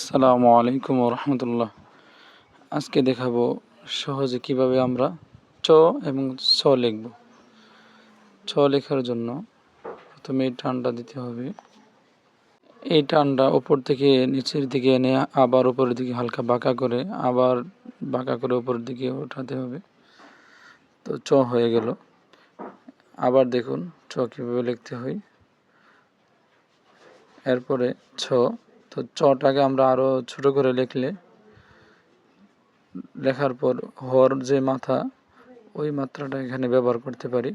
আসসালামু আলাইকুম রহমতুল্লাহ। আজকে দেখাবো সহজে কীভাবে আমরা চ এবং ছ লিখব। ছ লেখার জন্য প্রথমে এই টানটা দিতে হবে। এই টানটা উপর থেকে নিচের দিকে এনে আবার উপরের দিকে হালকা বাঁকা করে, আবার বাঁকা করে উপরের দিকে ওঠাতে হবে। তো চ হয়ে গেল। আবার দেখুন চ কীভাবে লিখতে হয়। এরপরে ছ তো চটাকে আমরা আরও ছোট করে লিখলে, লেখার পর হর যে মাথা, ওই মাত্রাটা এখানে ব্যবহার করতে পারি।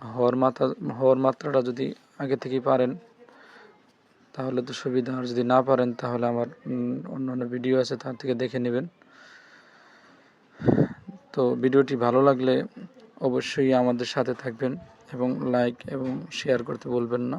হর মাথা, হর মাত্রাটা যদি আগে থেকেই পারেন, তাহলে তো সুবিধা। আর যদি না পারেন, তাহলে আমার অন্য অন্য ভিডিও আছে, তার থেকে দেখে নেবেন। তো ভিডিওটি ভালো লাগলে অবশ্যই আমাদের সাথে থাকবেন এবং লাইক এবং শেয়ার করতে বলবেন না।